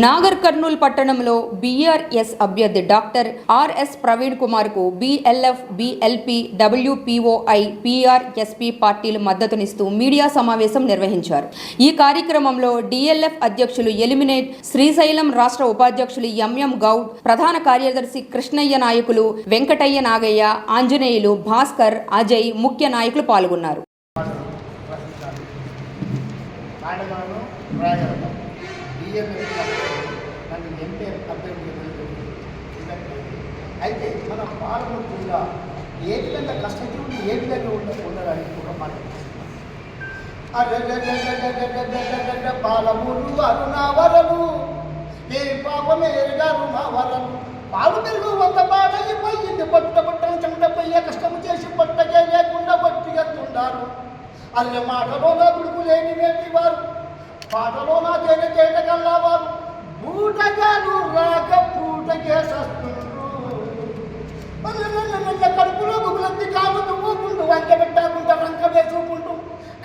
నాగర్ కర్నూల్ పట్టణంలో బీఆర్ఎస్ అభ్యర్థి doctor RS Praveen కుమార్కు బిఎల్ఎఫ్ బిఎల్పి డబ్ల్యూపీఓఐ పిఆర్ఎస్పి పార్టీలు మద్దతునిస్తూ మీడియా సమావేశం నిర్వహించారు. ఈ కార్యక్రమంలో డిఎల్ఎఫ్ అధ్యక్షులు ఎలిమినేట్ శ్రీశైలం రాష్ట్ర ఉపాధ్యక్షులు ఎంఎం గౌడ్ ప్రధాన కార్యదర్శి కృష్ణయ్య నాయకులు వెంకటయ్య నాగయ్య ఆంజనేయులు భాస్కర్ అజయ్ ముఖ్య నాయకులు పాల్గొన్నారు. డిఎంఎస్ నన్ను ఎంపీ అభ్యర్థి అయితే మన పాలమూరు జిల్లా ఏ విధంగా కష్టం ఏ విధంగా ఉండే పొందడానికి కూడా మనకి పాలమూరు అరుణావరలు ఏ పాపం ఎరగారు మా వరలు పాలు పెరుగు వంద బాడలి పోయింది పట్ట పట్టని పోయే కష్టం చేసి పట్టకే లేకుండా పట్టిగత్తుండారు అల్లె మాటలో గుడుకు లేని వారు. పాటలో నా చేత చేత కల్లా వారు పూటగాను రాక పూట సస్తున్నారు. కడుపులో గుగులంది కాముతూ ఊపుంటూ వంక పెట్టాకుంటూ రంక వేసుకుంటూ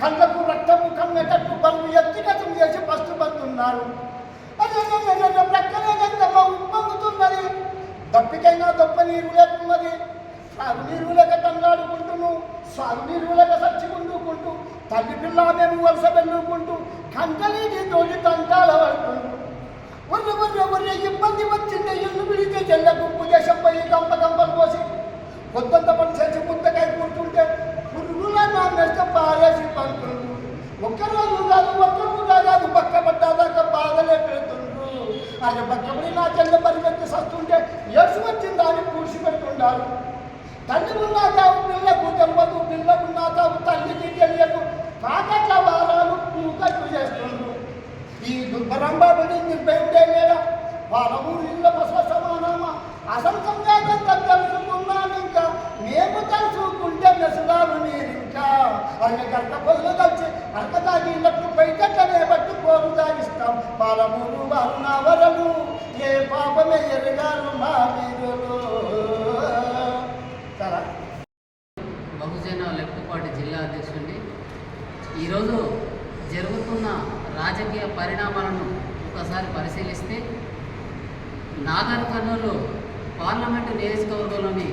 కళ్ళకు రక్తము కమ్మేటట్టు బల్లు ఎత్తిగతం చేసి పస్తు పడుతున్నారు. ప్రక్కనే ఉప్పొంగుతున్నది. దప్పికైనా దొప్ప నీరు లేకున్నది. సాగునీరు లేక తండ్రాడుకుంటును సాగునీరు లేక తల్లి పిల్ల మేము వలస వెళ్ళుకుంటూ కంటనీటి తోటి తంటాల పడుకుంటూ ఒర్రె ఒర్రె ఇబ్బంది వచ్చింది ఇల్లు విడితే చెల్ల గుప్పు దేశం పోయి గంప గంపలు పోసి పని చేసి ముద్దకాయ కూర్చుంటే పురుగుల నా మెస్త పారేసి పంటుండ్రు ఒక్కరోజు కాదు ఒక్కరు కాదు పక్క పడ్డాదాకా బాధలే పెడుతుండ్రు. అది పక్కపడి నా చెల్ల పరిగెత్తి సస్తుంటే ఎసు వచ్చిందా అని పూడ్చి పెడుతుండారు. తల్లి ఉన్నా పిల్లకు తెలియదు పిల్లకున్నా తావు తల్లికి తెలియదు కాకట్ల వారాలు పూకట్లు చేస్తుండ్రు ఈ దుర్భరంబాబుని నిర్భయంటే లేదా వారము ఇళ్ళ బస సమానమా అసంతంగా తెలుసుకున్నాను ఇంకా మేము తెలుసుకుంటే మెసదాలు మీరు ఇంకా అన్ని గంట పొదులు కలిసి అరక తాగినట్టు పైకట్టనే బట్టి కోరు తాగిస్తాం పాలమూరు వారు నా వరలు ఏ పాపమే ఎరగారు మా వీరులు సరే బహుజన లెఫ్ట్ పార్టీ జిల్లా అధ్యక్షుడిని ఈరోజు జరుగుతున్న రాజకీయ పరిణామాలను ఒకసారి పరిశీలిస్తే నాగర్ కర్నూలు పార్లమెంటు నియోజకవర్గంలోని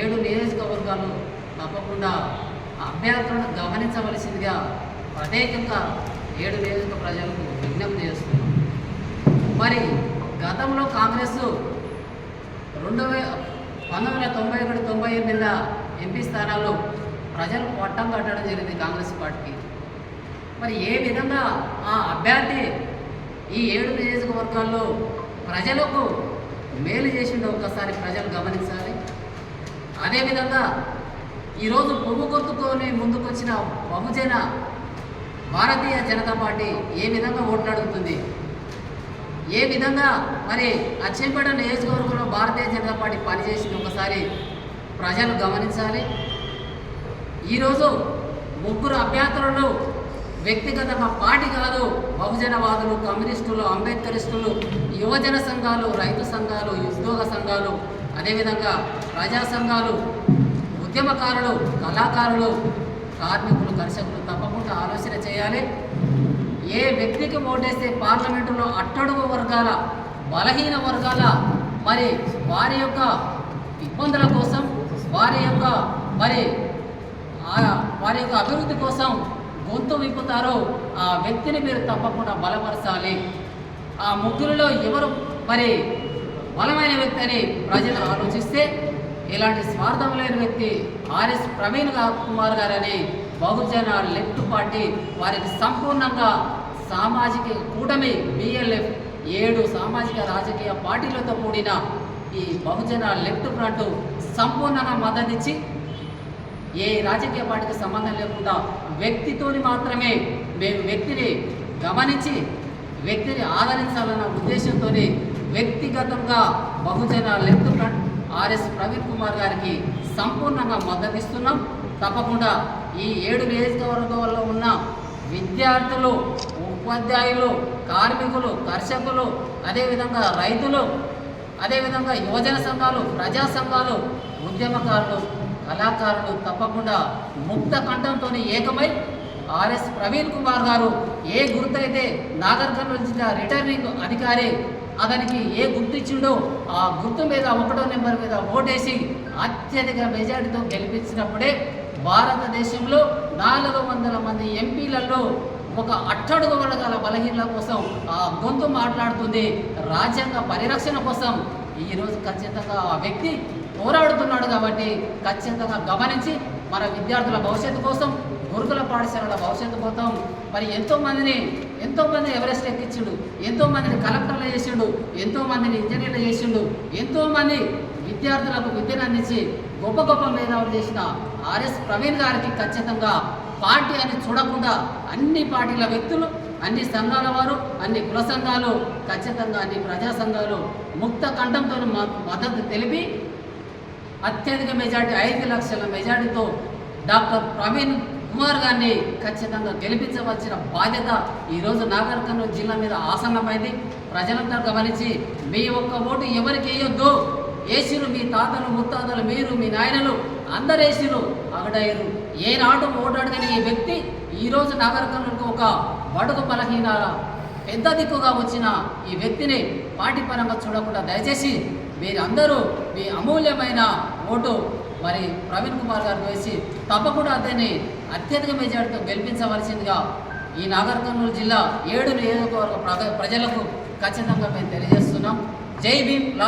ఏడు నియోజకవర్గాలు తప్పకుండా అభ్యర్థులను గమనించవలసిందిగా ప్రత్యేకంగా ఏడు నియోజక ప్రజలకు విజ్ఞప్తి చేస్తున్నాం. మరి గతంలో కాంగ్రెస్ రెండు వే పంతొమ్మిది వందల తొంభై ఒకటి తొంభై ఎనిమిదిలో ఎంపీ స్థానాల్లో ప్రజలు పట్టం కట్టడం జరిగింది కాంగ్రెస్ పార్టీకి. మరి ఏ విధంగా ఆ అభ్యర్థి ఈ ఏడు నియోజకవర్గాల్లో ప్రజలకు మేలు చేసిండో ఒక్కసారి ప్రజలు గమనించాలి. అదేవిధంగా ఈరోజు పువ్వు గుర్తుకొని ముందుకొచ్చిన బహుజన భారతీయ జనతా పార్టీ ఏ విధంగా ఓట్లాడుతుంది ఏ విధంగా మరి అచ్చంపేట నియోజకవర్గంలో భారతీయ జనతా పార్టీ పనిచేసింది ఒకసారి ప్రజలు గమనించాలి. ఈరోజు ముగ్గురు అభ్యర్థులను వ్యక్తిగతంగా పార్టీ కాదు బహుజనవాదులు కమ్యూనిస్టులు అంబేద్కరిస్టులు యువజన సంఘాలు రైతు సంఘాలు ఉద్యోగ సంఘాలు అదేవిధంగా ప్రజా సంఘాలు ఉద్యమకారులు కళాకారులు కార్మికులు కర్షకులు తప్పకుండా ఆలోచన చేయాలి. ఏ వ్యక్తికి ఓటేస్తే పార్లమెంటులో అట్టడుగు వర్గాల బలహీన వర్గాల మరి వారి యొక్క ఇబ్బందుల కోసం వారి యొక్క మరి ఆ వారి యొక్క అభివృద్ధి కోసం గొంతు విప్పుతారో ఆ వ్యక్తిని మీరు తప్పకుండా బలపరచాలి. ఆ ముగ్గురులో ఎవరు మరి బలమైన వ్యక్తి అని ప్రజలు ఆలోచిస్తే ఇలాంటి స్వార్థం లేని వ్యక్తి ఆర్ఎస్ ప్రవీణ్ గా- కుమార్ గారని బహుజన లెఫ్ట్ పార్టీ వారికి సంపూర్ణంగా సామాజిక కూటమి బిఎల్ఎఫ్ ఏడు సామాజిక రాజకీయ పార్టీలతో కూడిన ఈ బహుజన లెఫ్ట్ ఫ్రంట్ సంపూర్ణంగా మద్దతిచ్చి ఏ రాజకీయ పార్టీకి సంబంధం లేకుండా వ్యక్తితోని మాత్రమే మేము వ్యక్తిని గమనించి వ్యక్తిని ఆదరించాలన్న ఉద్దేశంతో వ్యక్తిగతంగా Bahujan left front RS Praveen Kumar గారికి సంపూర్ణంగా మద్దతిస్తున్నాం. తప్పకుండా ఈ ఏడు నియోజకవర్గాల్లో ఉన్న విద్యార్థులు ఉపాధ్యాయులు కార్మికులు కర్షకులు అదేవిధంగా రైతులు అదేవిధంగా యువజన సంఘాలు ప్రజా సంఘాలు ఉద్యమకారులు కళాకారులు తప్పకుండా ముక్త కంఠంతో ఏకమై ఆర్ఎస్ ప్రవీణ్ కుమార్ గారు ఏ గుర్తైతే నాగర్ కర్నూలు జిల్లా రిటర్నింగ్ అధికారి అతనికి ఏ గుర్తు ఇచ్చిండో ఆ గుర్తు మీద ఒకటో నెంబర్ మీద ఓటేసి అత్యధిక మెజారిటీతో గెలిపించినప్పుడే భారతదేశంలో నాలుగు వందల మంది ఎంపీలలో ఒక అట్టడుగు వర్గాల బలహీనల కోసం ఆ గొంతు మాట్లాడుతుంది. రాజ్యాంగ పరిరక్షణ కోసం. ఈరోజు ఖచ్చితంగా ఆ వ్యక్తి పోరాడుతున్నాడు కాబట్టి ఖచ్చితంగా గమనించి మన విద్యార్థుల భవిష్యత్తు కోసం గురుకుల పాఠశాలల భవిష్యత్తు కోసం మరి ఎంతోమందిని ఎంతోమంది ఎవరెస్ట్ ఎక్కించిండు ఎంతోమందిని కలెక్టర్లు చేసిండు ఎంతోమందిని ఇంజనీర్లు చేసిండు ఎంతోమంది విద్యార్థులకు విద్యను అందించి గొప్ప గొప్ప మేధావులు చేసిన ఆర్ఎస్ ప్రవీణ్ గారికి ఖచ్చితంగా పార్టీ అని చూడకుండా అన్ని పార్టీల వ్యక్తులు అన్ని సంఘాల వారు అన్ని కుల సంఘాలు ఖచ్చితంగా అన్ని ప్రజా సంఘాలు ముక్త కంఠంతో మద్దతు తెలిపి అత్యధిక మెజార్టీ ఐదు లక్షల మెజార్టీతో డాక్టర్ ప్రవీణ్ కుమార్ గారిని ఖచ్చితంగా గెలిపించవలసిన బాధ్యత ఈరోజు నాగర్ కర్నూలు జిల్లా మీద ఆసన్నమైంది. ప్రజలందరూ గమనించి మీ ఒక్క ఓటు ఎవరికి వేయొద్దు? ఏసీలు మీ తాతలు ముత్తాతలు మీరు మీ నాయనలు అందరు ఏసీలు అగడయ్యారు ఏనాడు ఓటు ఈ వ్యక్తి ఈరోజు నాగర్ కర్నూలుకు ఒక బడుగు బలహీన పెద్ద దిక్కుగా వచ్చిన ఈ వ్యక్తిని పార్టీ పరంగా చూడకుండా దయచేసి మీరందరూ మీ అమూల్యమైన ఓటు మరి ప్రవీణ్ కుమార్ గారికి వేసి తప్పకుండా అతన్ని అత్యధిక మెజార్టీతో గెలిపించవలసిందిగా ఈ నాగర్ కర్నూలు జిల్లా ఏడు నియోజకవర్గ ప్రజ- ప్రజలకు ఖచ్చితంగా మేము తెలియజేస్తున్నాం. జై భీమ్